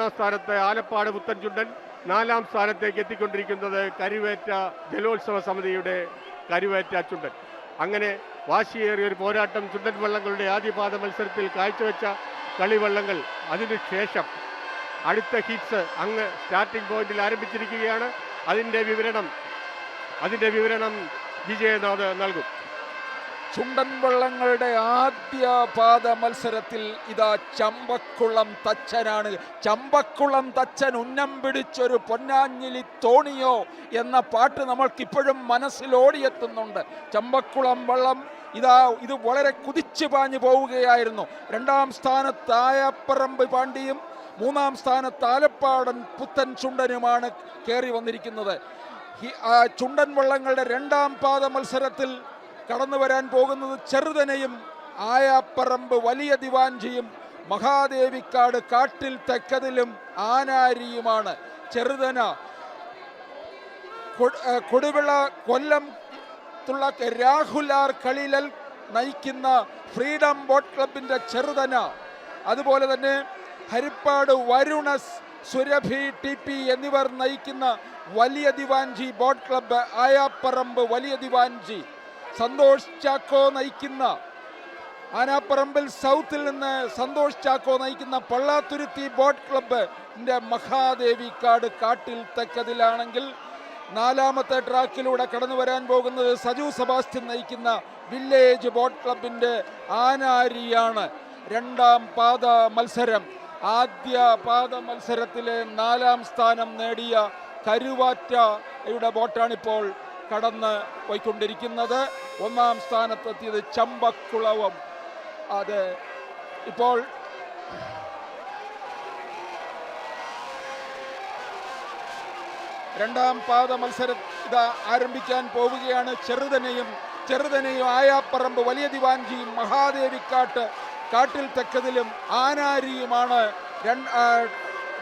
സ്ഥാനത്ത് ആലപ്പാട് പുത്തൻചുണ്ടൻ നാലാം സ്ഥാനത്തേക്ക് എത്തിക്കൊണ്ടിരിക്കുന്നത് കരുവേറ്റ ജലോത്സവ സമിതിയുടെ കരുവേറ്റ ചുണ്ടൻ അങ്ങനെ വാശിയേറിയ ഒരു പോരാട്ടം ചുണ്ടൻ വള്ളങ്ങളുടെ ആദ്യപാദ മത്സരത്തിൽ കാഴ്ചവെച്ച കളിവള്ളങ്ങൾ. അതിനുശേഷം അടുത്ത ഹിറ്റ്സ് അങ്ങ് സ്റ്റാർട്ടിംഗ് പോയിന്റിൽ ആരംഭിച്ചിരിക്കുകയാണ്. അതിന്റെ വിവരണം അതിന്റെ വിവരണം വിജയനാഥ് നൽകും. ചുണ്ടൻ വള്ളങ്ങളുടെ ആദ്യ പാദ മത്സരത്തിൽ ഇതാ ചമ്പക്കുളം തച്ചനാണ്. ചമ്പക്കുളം തച്ചൻ ഉന്നം പിടിച്ചൊരു പൊന്നാഞ്ഞിലി തോണിയോ എന്ന പാട്ട് നമ്മൾക്കിപ്പോഴും മനസ്സിൽ ഓടിയെത്തുന്നുണ്ട്. ചമ്പക്കുളം വള്ളം ഇതാ ഇത് വളരെ കുതിച്ചു പാഞ്ഞു പോവുകയായിരുന്നു. രണ്ടാം സ്ഥാനത്ത് ആയപ്പറമ്പ് പാണ്ടിയും മൂന്നാം സ്ഥാനത്ത് ആലപ്പാടൻ പുത്തൻ ചുണ്ടനുമാണ് കയറി വന്നിരിക്കുന്നത്. ചുണ്ടൻ വള്ളങ്ങളുടെ രണ്ടാം പാദ മത്സരത്തിൽ കടന്നു വരാൻ പോകുന്നത് ചെറുതനയും ആയാപ്പറമ്പ് വലിയ ദിവാഞ്ചിയും മഹാദേവിക്കാട് കാട്ടിൽ തെക്കതിലും ആനാരിയുമാണ്. ചെറുതന കൊടുവിള കൊല്ലം തുള്ള രാഹുലാർ കളിലൽ നയിക്കുന്ന ഫ്രീഡം ബോട്ട് ക്ലബിന്റെ ചെറുതന. അതുപോലെ തന്നെ ഹരിപ്പാട് വരുണസ് സുരഭി ടി പി എന്നിവർ നയിക്കുന്ന വലിയ ദിവാൻജി ബോട്ട് ക്ലബ് ആയാപ്പറമ്പ് വലിയ ദിവാഞ്ചി സന്തോഷ് ചാക്കോ നയിക്കുന്ന ആനാപ്പറമ്പിൽ സൗത്തിൽ നിന്ന് സന്തോഷ് ചാക്കോ നയിക്കുന്ന പള്ളാത്തുരുത്തി ബോട്ട് ക്ലബ്ബ് മഹാദേവി കാട് കാട്ടിൽ തെക്കതിലാണെങ്കിൽ നാലാമത്തെ ട്രാക്കിലൂടെ കടന്നു വരാൻ പോകുന്നത് സജു സെബാസ്റ്റ്യൻ നയിക്കുന്ന വില്ലേജ് ബോട്ട് ക്ലബിന്റെ ആനാരിയാണ്. രണ്ടാം പാദ മത്സരം. ആദ്യ പാദ മത്സരത്തിലെ നാലാം സ്ഥാനം നേടിയ കരുവാറ്റയുടെ ബോട്ടാണിപ്പോൾ കടന്ന് പോയിക്കൊണ്ടിരിക്കുന്നത്. ഒന്നാം സ്ഥാനത്തെത്തിയത് ചമ്പക്കുളവും. അത് ഇപ്പോൾ രണ്ടാം പാദ മത്സരം ഇതാ ആരംഭിക്കാൻ പോവുകയാണ്. ചെറുതനയും ചെറുതനയും ആയാപ്പറമ്പ് വലിയ ദിവാൻജിയും മഹാദേവിക്കാട്ട് കാട്ടിൽ തെക്കതിലും ആനാരിയുമാണ്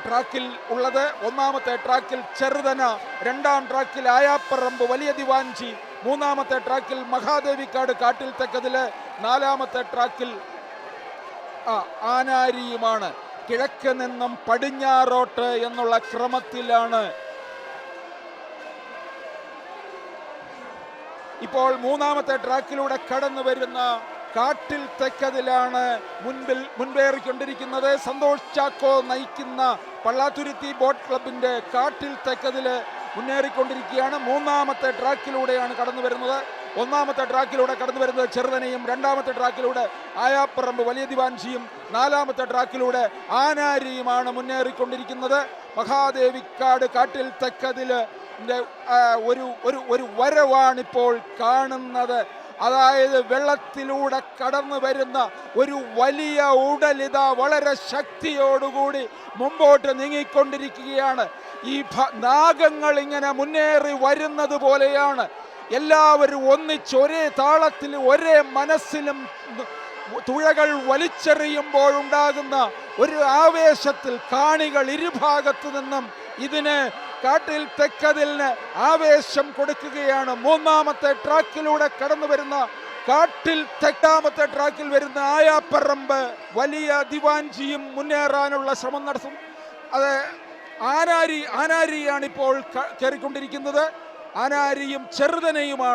ട്രാക്കിൽ ഉള്ളത്. ഒന്നാമത്തെ ട്രാക്കിൽ ചെറുതന രണ്ടാം ട്രാക്കിൽ ആയാപ്പറമ്പ് വലിയ ദിവാൻജി മൂന്നാമത്തെ ട്രാക്കിൽ മഹാദേവിക്കാട് കാട്ടിൽ തെക്കതിൽ നാലാമത്തെ ട്രാക്കിൽ ആനാരിയുമാണ്. കിഴക്ക് നിന്നും പടിഞ്ഞാറോട്ട് എന്നുള്ള ക്രമത്തിലാണ്. ഇപ്പോൾ മൂന്നാമത്തെ ട്രാക്കിലൂടെ കടന്നു വരുന്ന കാട്ടിൽ തെക്കതിലാണ് മുൻപിൽ മുൻപേറിക്കൊണ്ടിരിക്കുന്നത്. സന്തോഷ് ചാക്കോ നയിക്കുന്ന പള്ളാത്തുരുത്തി ബോട്ട് ക്ലബിന്റെ കാട്ടിൽ തെക്കതിൽ മുന്നേറിക്കൊണ്ടിരിക്കുകയാണ്. മൂന്നാമത്തെ ട്രാക്കിലൂടെയാണ് കടന്നു വരുന്നത്. ഒന്നാമത്തെ ട്രാക്കിലൂടെ കടന്നു വരുന്നത് ചെറുതനയും രണ്ടാമത്തെ ട്രാക്കിലൂടെ ആയാപ്പറമ്പ് വലിയ ദിവാൻഷിയും നാലാമത്തെ ട്രാക്കിലൂടെ ആനാരിയുമാണ് മുന്നേറിക്കൊണ്ടിരിക്കുന്നത്. മഹാദേവിക്കാട് കാട്ടിൽ തെക്കതിൽ ഒരു ഒരു ഒരു വരവാണിപ്പോൾ കാണുന്നത്. അതായത് വെള്ളത്തിലൂടെ കടന്നു വരുന്ന ഒരു വലിയ ഉടലിത വളരെ ശക്തിയോടുകൂടി മുമ്പോട്ട് നീങ്ങിക്കൊണ്ടിരിക്കുകയാണ്. ഈ നാഗങ്ങൾ ഇങ്ങനെ മുന്നേറി വരുന്നത് പോലെയാണ്. എല്ലാവരും ഒന്നിച്ച് ഒരേ താളത്തിൽ ഒരേ മനസ്സിലും തുഴകൾ വലിച്ചെറിയുമ്പോഴുണ്ടാകുന്ന ഒരു ആവേശത്തിൽ കാണികൾ ഇരുഭാഗത്തു നിന്നും ഇതിന് കാട്ടിൽ തെക്കതിലിന് ആവേശം കൊടുക്കുകയാണ്. മൂന്നാമത്തെ ട്രാക്കിലൂടെ കടന്നു വരുന്ന കാട്ടിൽ തെക്കാമത്തെ ട്രാക്കിൽ വരുന്ന ആയാപ്പറമ്പ് വലിയ ദിവാൻജിയും മുന്നേറാനുള്ള ശ്രമം നടത്തും. അത് ആനാരി ആനാരിയാണ് ഇപ്പോൾ കയറിക്കൊണ്ടിരിക്കുന്നത്. ആനാരിയും ചെറുതനയുമാണ്.